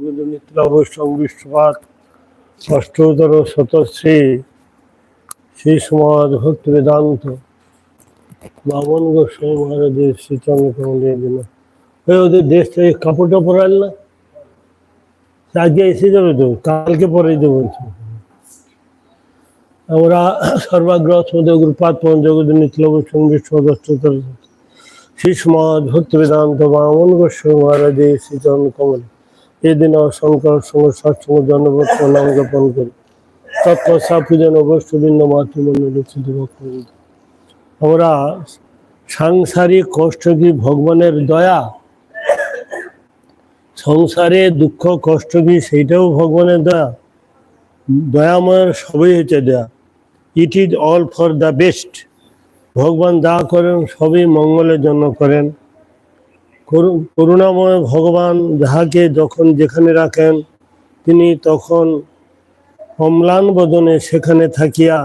নিত্যলাবৈষ্ণবৃষ্টপাত অষ্টতর শতশ্রী শ্রী সমাজ ভক্তি বেদান্ত বামন গোস্বামী মহারাজের শ্রীচন্দ্র কমলের জন্য ওদের দেশ থেকে কাপড় টাপড় আন না? আজকে এসে যাবে তো, কালকে পরে আমরা সর্বাগ্রহ সমুদ্রগুরুপাত পঞ্চগত শ্রী সমাজ ভক্তি বেদান্ত বামন গোস্বামী মহারাজের শ্রীচন্দ্র কমল এই দিন শঙ্কর সঙ্গ সৎসঙ্গ জন্মভক্ত নাম জ্ঞাপন করি। তৎপশ্চাৎ পূজন অবশ্যবৃন্দ মাতৃমণ্ডলী ভক্তবৃন্দ আমরা সাংসারিক কষ্ট কি ভগবানের দয়া? সংসারে দুঃখ, কষ্ট কি সেইটাও ভগবানের দয়া? দয়াময়ের সবই হচ্ছে দয়া। It is all for the best ভগবান যা করেন সবই মঙ্গলের জন্য করেন। করু- করুণাময় ভগবান যাহাকে যখন যেখানে রাখেন, তিনি তখন অম্লান বদনে সেখানে থাকিয়া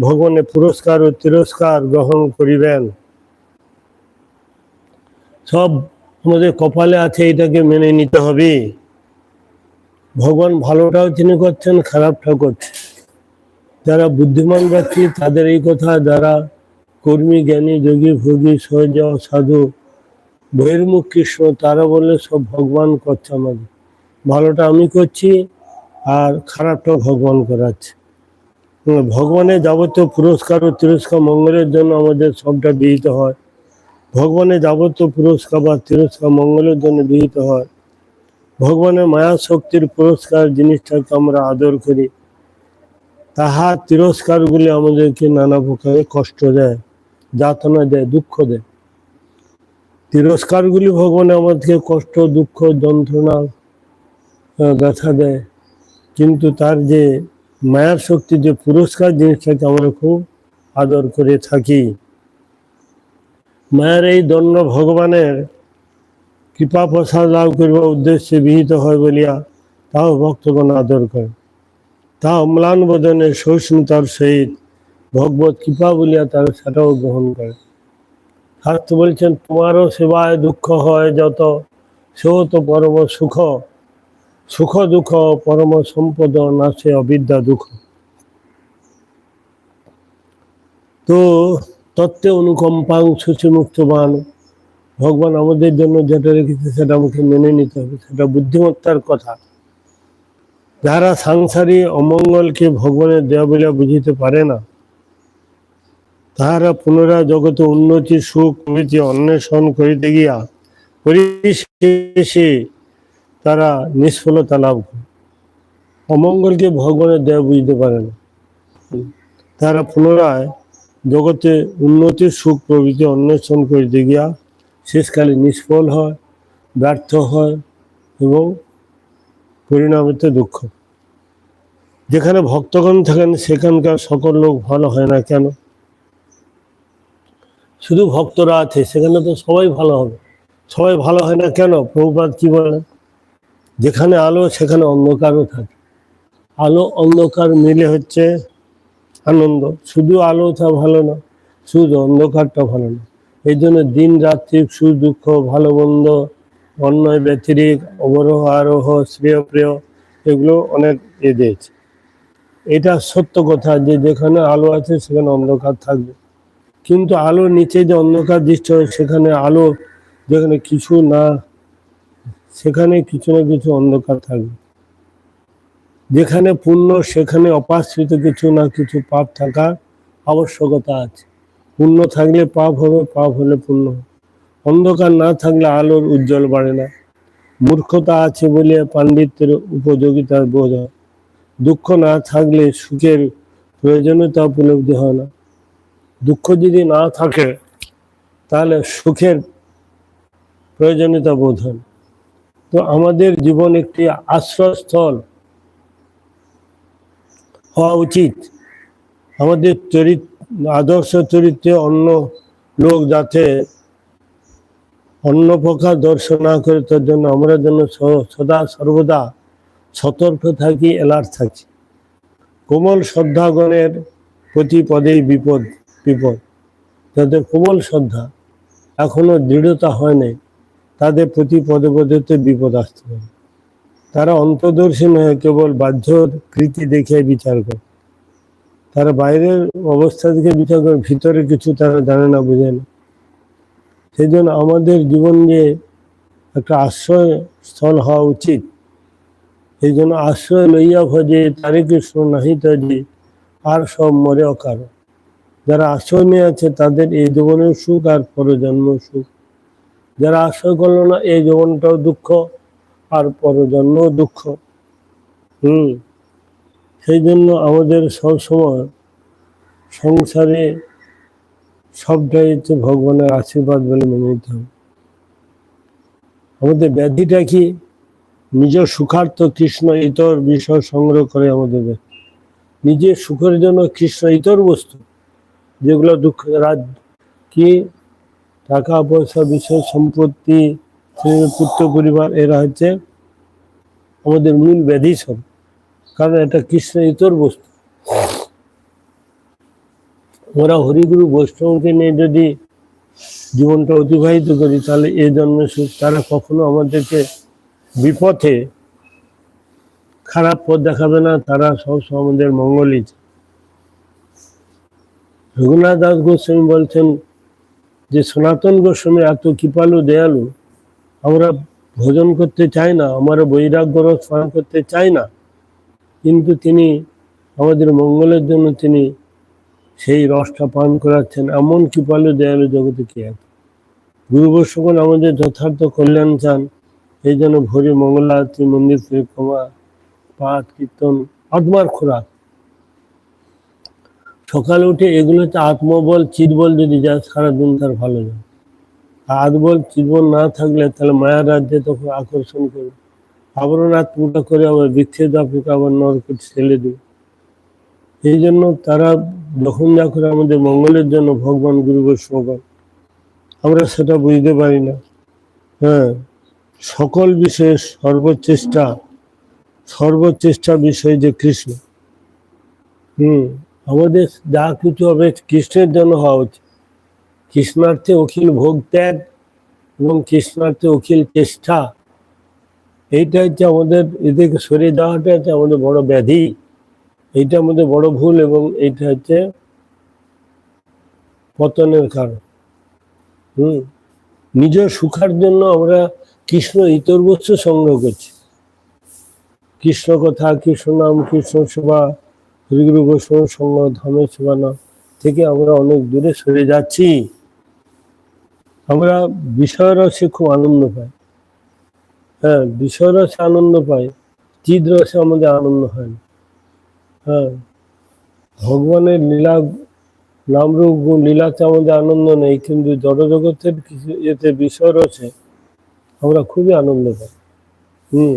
ভগবানের পুরস্কার ও তিরস্কার গ্রহণ করিবেন। সব আমাদের কপালে আছে, এটাকে মেনে নিতে হবে। ভগবান ভালোটাও তিনি করছেন, খারাপটাও করছেন। যারা বুদ্ধিমান ব্যক্তি, তাদের এই কথা, যারা কর্মী, জ্ঞানী, যোগী, ভোগী, সহজ, সাধু বহির্মুখ কৃষ্ণ, তারা বলে সব ভগবান করছে আমাদের। ভালোটা আমি করছি আর খারাপটা ভগবান করাচ্ছে। ভগবানের যাবতীয় পুরস্কার ও তিরস্কার মঙ্গলের জন্য আমাদের সবটা বিহিত হয়। ভগবানের যাবতীয় পুরস্কার বা তিরস্কার মঙ্গলের জন্য বিহিত হয়। ভগবানের মায়া শক্তির পুরস্কার জিনিসটাকে আমরা আদর করি। তাহার তিরস্কারগুলি আমাদেরকে নানা প্রকারে কষ্ট দেয়, যাতনা দেয়, দুঃখ দেয়। তিরস্কারগুলি ভগবান আমাদেরকে কষ্ট, দুঃখ, যন্ত্রণা ব্যথা দেয়। কিন্তু তার যে মায়ার শক্তি, যে পুরস্কার জিনিসটাকে আমরা খুব আদর করে থাকি। মায়ের এই দণ্ড ভগবানের কৃপা প্রসাদ লাভ করিবার উদ্দেশ্যে বিহিত হয় বলিয়া তাও ভক্তগণ আদর করে। তা অম্লান বদনে সহিষ্ণুতার সহিত ভগবত কৃপা বলিয়া তারা সেটাও গ্রহণ করে। শাস্ত্র বলছেন, তোমারও সেবায় দুঃখ হয় যত, সেও তো পরম সুখ। সুখ, দুঃখ, পরম সম্পদ নাশে অবিদ্যা দুঃখ। তো তত্ত্বে অনুকম্পাং মুক্তবান। ভগবান আমাদের জন্য যেটা রেখেছে সেটা আমাকে মেনে নিতে হবে, সেটা বুদ্ধিমত্তার কথা। যারা সাংসারিক অমঙ্গলকে ভগবানের দেয়া বলে বুঝিতে পারে না তাহারা পুনরায় জগতে উন্নতি, সুখ, প্রভৃতি অন্বেষণ করিতে গিয়া পরিশেষে তারা নিষ্ফলতা লাভ করে। অমঙ্গলকে ভগবানের দেয়া বুঝতে পারে না। তারা পুনরায় জগতে উন্নতি, সুখ, প্রভৃতি অন্বেষণ করিতে গিয়া শেষকালে নিষ্ফল হয়, ব্যর্থ হয় এবং পরিণামিত দুঃখ। যেখানে ভক্তগণ থাকেন, সেখানকার সকল লোক ভালো হয় না কেন? শুধু ভক্তরা আছে, সেখানে তো সবাই ভালো হবে। সবাই ভালো হয় না কেন? প্রভুপাত কি বলেন? যেখানে আলো, সেখানে অন্ধকারও থাকে। আলো, অন্ধকার মিলে হচ্ছে আনন্দ। শুধু আলোটা ভালো না, শুধু অন্ধকারটা ভালো না। এই জন্য দিন রাত্রি সুখ, দুঃখ, ভালো, মন্দ, অন্যায়, ব্যতিরিক, অবরোহ, আরোহ শ্রেয় প্রিয় এগুলো অনেক এ দিয়েছে। এটা সত্য কথা যে যেখানে আলো আছে, সেখানে অন্ধকার থাকবে। কিন্তু আলো নিচে যে অন্ধকার হয় সেখানে আলো, যেখানে কিছু না, সেখানে কিছু না কিছু অন্ধকার থাকবে। যেখানে পুণ্য সেখানে অপাশ্রিত কিছু না কিছু পাপ থাকার আবশ্যকতা আছে। পুণ্য থাকলে পাপ হবে, পাপ হলে পুণ্য অন্ধকার না থাকলে আলোর উজ্জ্বল বাড়ে না। মূর্খতা আছে বলে পাণ্ডিত্যের উপযোগিতার বোধ হয়। দুঃখ না থাকলে সুখের প্রয়োজনীয়তা উপলব্ধি হয় না। দুঃখ যদি না থাকে, তাহলে সুখের প্রয়োজনীয়তা বোধ হয়। তো আমাদের জীবন একটি আশ্রয়স্থল হওয়া উচিত। আমাদের চরিত, আদর্শ চরিত্রে অন্য লোক যাতে অন্য প্রকার দর্শন না করে, তার জন্য আমরা যেন সদা সর্বদা সতর্ক থাকি অ্যালার্ট থাকি। কোমল শ্রদ্ধাগণের প্রতি পদেই বিপদ। বিপদ। যাদের কোমল শ্রদ্ধা এখনও দৃঢ়তা হয় নাই, তাদের প্রতি পদে পদেতে বিপদ আসতে পারে। তারা অন্তর্দর্শী নয়, কেবল বাহ্য কৃতি দেখে বিচার করে। তারা বাইরের অবস্থা দেখে বিচার করে, ভিতরে কিছু তারা জানে না, বোঝে না। সেই জন্য আমাদের জীবন যে একটা আশ্রয় স্থল হওয়া উচিত এই জন্য আশ্রয় লইয়া ভজে তারে কৃষ্ণ নাহি তজে আর সব মরে অকার যারা আশ্রয় নিয়ে আছে, তাদের এই জীবনের সুখ আর পরজন্ম সুখ। যারা আশ্রয় করল না, এই জীবনটাও দুঃখ আর পরজন্ম দুঃখ। হুম। সেই জন্য আমাদের সবসময় সংসারে সবটাই হচ্ছে ভগবানের আশীর্বাদ বলে মনে নিতে হবে। আমাদের ব্যাধিটা কি? নিজের সুখার্থ কৃষ্ণ ইতর বিষয় সংগ্রহ করে আমাদের। নিজের সুখের জন্য কৃষ্ণ ইতর বস্তু। যেগুলো দুঃখ কি টাকা পয়সা বিষয় সম্পত্তি পুত্র, পরিবার, এরা হচ্ছে আমাদের মূল ব্যাধি সব। কারণ এটা কৃষ্ণ ইতর বস্তু। ওরা হরিগুরু বৈষ্ণবকে নিয়ে যদি জীবনটা অতিবাহিত করি, তাহলে এ জন্মে সুখ। তারা কখনো আমাদেরকে বিপথে খারাপ পথ দেখাবে না। তারা সবসময় আমাদের মঙ্গলই। রঘুনাথ দাস গোস্বামী বলছেন যে, সনাতন গোস্বামী এত কৃপালু, দেয়ালু, আমরা ভোজন করতে চাই না আমরা বৈরাগ্য রস পান করতে চাই না। কিন্তু তিনি আমাদের মঙ্গলের জন্য তিনি সেই রসটা পান করাচ্ছেন, এমন কৃপালু, দেয়ালু জগতে কি আছে? গুরু বৈষ্ণবগণ আমাদের যথার্থ কল্যাণ চান, এই জন্য ভোরে মঙ্গলারতি, মন্দির পরিক্রমা, পাঠ, কীর্তন, আত্মার খোরাক। সকালে উঠে এগুলো হচ্ছে আত্মবল চিৎবল যদি যায়, সারাদিন তার ভালো যায় আত্মবল চিৎবল না থাকলে তাহলে মায়ার রাজ্যে তখন আকর্ষণ করবে আবরণ আত্মটা করে আবার বিচ্ছেদ আপনাকে আবার নরকে ছেলে দেবে এই জন্য তারা যখন যা করে আমাদের মঙ্গলের জন্য ভগবান গুরু বৈষ্ণবগণ আমরা সেটা বুঝতে পারি না। হ্যাঁ সকল বিষয়ে সর্বচেষ্টা সর্বচেষ্টা বিষয় যে কৃষ্ণ। হুম আমাদের যা কিছু হবে কৃষ্ণের জন্য হওয়া উচিত। কৃষ্ণার্থে অখিল ভোগ ত্যাগ এবং কৃষ্ণার্থে অখিল চেষ্টা এইটা হচ্ছে আমাদের, এদেরকে সরিয়ে দেওয়াটা হচ্ছে আমাদের বড় ব্যাধি, এইটা আমাদের বড় ভুল এবং এইটা হচ্ছে পতনের কারণ। হুম নিজের সুখার জন্য আমরা কৃষ্ণ ইতর বস্তু সংগ্রহ করছি। কৃষ্ণ কথা, কৃষ্ণ নাম, কৃষ্ণ সেবা হরিগুরু বৈষ্ণব সঙ্গ ধামের সীমানা থেকে আমরা অনেক দূরে সরে যাচ্ছি। আমরা বিষয় রসে খুব আনন্দ পাই। হ্যাঁ বিষয় রসে আনন্দ পাই চিদ রসে আমাদের আনন্দ হয় না। হ্যাঁ ভগবানের লীলা, নামরূপ গুণ, লীলাতে আমাদের আনন্দ নেই, কিন্তু জড়জগতের কিছু এতে বিষয় রয়েছে আমরা খুবই আনন্দ পাই। হুম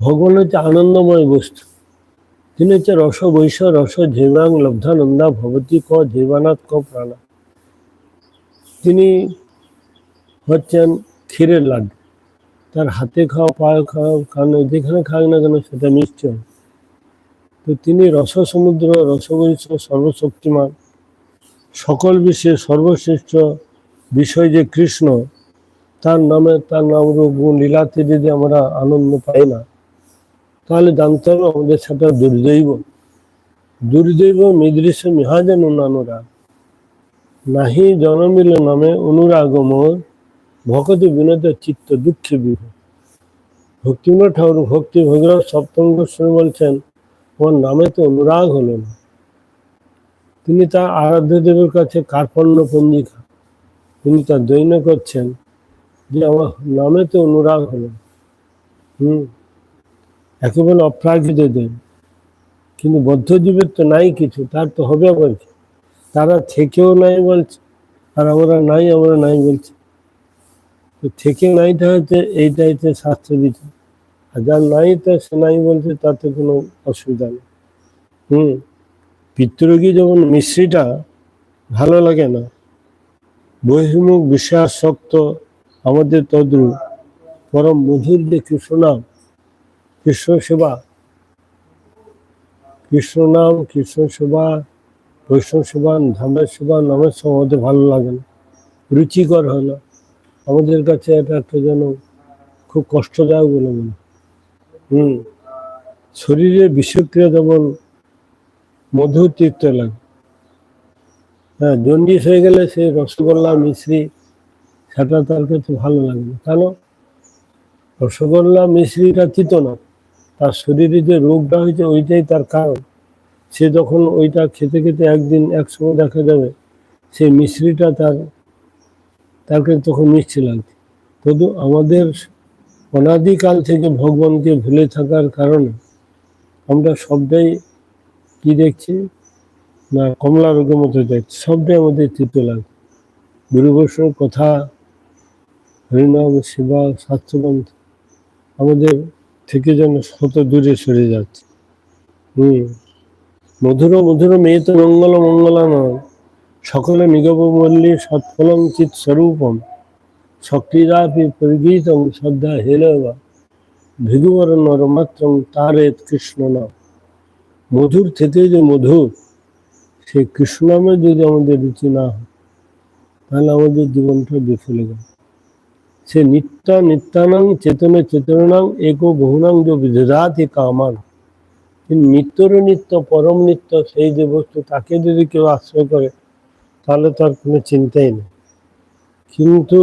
ভগবান হচ্ছে আনন্দময় বস্তু। তিনি হচ্ছে রস বৈশ রস ঝেবাং লব্ধানন্দা ভবতী, ক জীবানাথ ক, প্রাণা। তিনি হচ্ছেন ক্ষীরের লাড্ডু। তার হাতে খাওয়া, পায়ে খাওয়া, কানে, যেখানে খাক না কেন সেটা নিশ্চয়। তো তিনি রস সমুদ্র রসবৈশ সর্বশক্তিমান। সকল বিশ্বের সর্বশ্রেষ্ঠ বিষয় যে কৃষ্ণ, তার নামে তার নাম রূপ গুণ লীলাতে যদি আমরা আনন্দ পাই না তাহলে জানতে হবে আমাদের সাথে দুর্দৈব দুর্দৈব মিদৃশ্য মিহাজেন অনুরাগ। নাহি জনমিল নামে অনুরাগ মোর ভকতি বিনোদ চিত্ত দুঃখে বিহ ভক্তিবিনোদ ঠাকুর ভক্তি ভগীরথ সপ্তম গোস্বামী বলছেন আমার নামে তো অনুরাগ হলো না। তিনি তার আরাধ্য দেবের কাছে কার্পণ্য পঞ্জিকা। তিনি তার দৈন্য করছেন যে, আমার নামে তো অনুরাগ হলো হুম। একেবারে অপ্রাকৃত দেব কিন্তু বদ্ধজীবের তো নাই কিছু, তার তো হবে আবার কি? তারা থেকেও নাই বলছে, আর আমরা নাই আমরা নাই বলছি। তো থেকে নাইটা হচ্ছে এইটা হচ্ছে শাস্ত্র বিচার আর যার নাই তো সে নাই বলছে, তাতে কোনো অসুবিধা নেই। হুম পিতৃরোগী যেমন মিশ্রিটা, ভালো লাগে না। বহির্মুখ বিশ্বাসক্ত আমাদের তদ্রু পরম মধুর যে কৃষ্ণ নাম কৃষ্ণ সেবা। কৃষ্ণ নাম, কৃষ্ণ সেবা, বৈষ্ণব সেবা ধামের সেবা, নামের সেবা আমাদের ভালো লাগে না। রুচিকর হয় না। আমাদের কাছে এটা একটা যেন খুব কষ্টদায়ক বলে মনে। হুম। শরীরে বিষক্রিয়া যেমন মধু তীর্থ লাগে। হ্যাঁ জন্ডিস হয়ে গেলে সে রসগোল্লা মিশ্রি সেটা তার কাছে ভালো লাগে না। কেন? রসগোল্লা মিশ্রিটা তিত না। তার শরীরে যে রোগটা হয়েছে, ওইটাই তার কারণ। সে যখন ওইটা খেতে খেতে একদিন এক সময় দেখা যাবে সেই মিশ্রিটা তার, তাকে তখন মিষ্টি লাগছে। তবু আমাদের অনাদিকাল থেকে ভগবানকে ভুলে থাকার কারণে আমরা সবটাই কি দেখছি? না, কমলা রোগের মতো দেখছি, সবটাই আমাদের তিতো লাগছে। গুরু বৈষ্ণব কথা, হরিনাম সেবা স্বাস্থ্যবন্ধ আমাদের থেকে যেন শত দূরে সরে যাচ্ছে। হুম। মধুর মধুর মেয়ে তো মঙ্গল মঙ্গলা নয় সকলে নিগম মল্লী সৎফলম চিৎ স্বরূপম। শক্তিরাপি পরিগীতম শ্রদ্ধা হেলবা। ভিগুবর নরমাত্র তারেত কৃষ্ণ নাম মধুর থেকে যে মধুর সেই কৃষ্ণ নামে যদি আমাদের রুচি না হয়, তাহলে আমাদের জীবনটা বিফলে গেল সে নিত্য নিত্যানাং চেতনে চেতনাং এক বহুনাং যে বিধাতি কামান। নিত্যর নিত্য, পরম নিত্য সেই যে বস্তু, তাকে যদি কেউ আশ্রয় করে, তাহলে তার কোনো চিন্তাই নেই। কিন্তু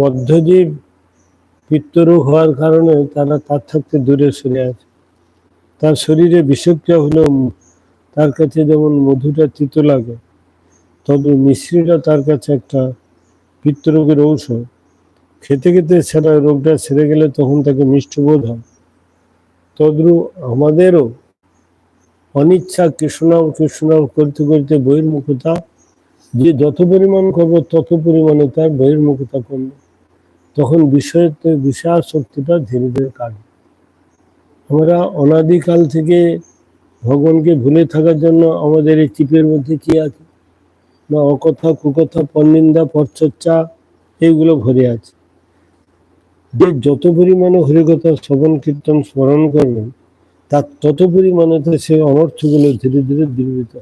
বদ্ধজীব পিত্তরোগ হওয়ার কারণে তারা তার থাকতে দূরে সরে আছে তার শরীরে বিষক্রিয়া হলেও তার কাছে যেমন মধুটা তিতো লাগে, তবে মিশ্রিটা তার কাছে একটা পিত্তরোগের ঔষধ। খেতে খেতে সেটা রোগটা সেরে গেলে তখন তাকে মিষ্ট বোধ হয়। তদ্রু আমাদেরও অনিচ্ছা কৃষ্ণনাম কৃষ্ণনাম করতে করতে বহির্মুখতা, যে যত পরিমাণ করব তত পরিমাণে তার বহির্মুখতা কমবে। তখন বিষয়তে বিষয় শক্তিটা ধীরে ধীরে কাটবে। আমরা অনাদিকাল থেকে ভগবানকে ভুলে থাকার জন্য আমাদের এই চিপের মধ্যে কি আছে? না অকথা কুকথা, পরনিন্দা, পরচর্চা, এইগুলো ভরে আছে। যে যত পরিমাণে হরিকথা, শ্রবণ, কীর্তন, স্মরণ করবেন, তার তত পরিমাণে সে অনর্থগুলো ধীরে ধীরে দূরীভূত।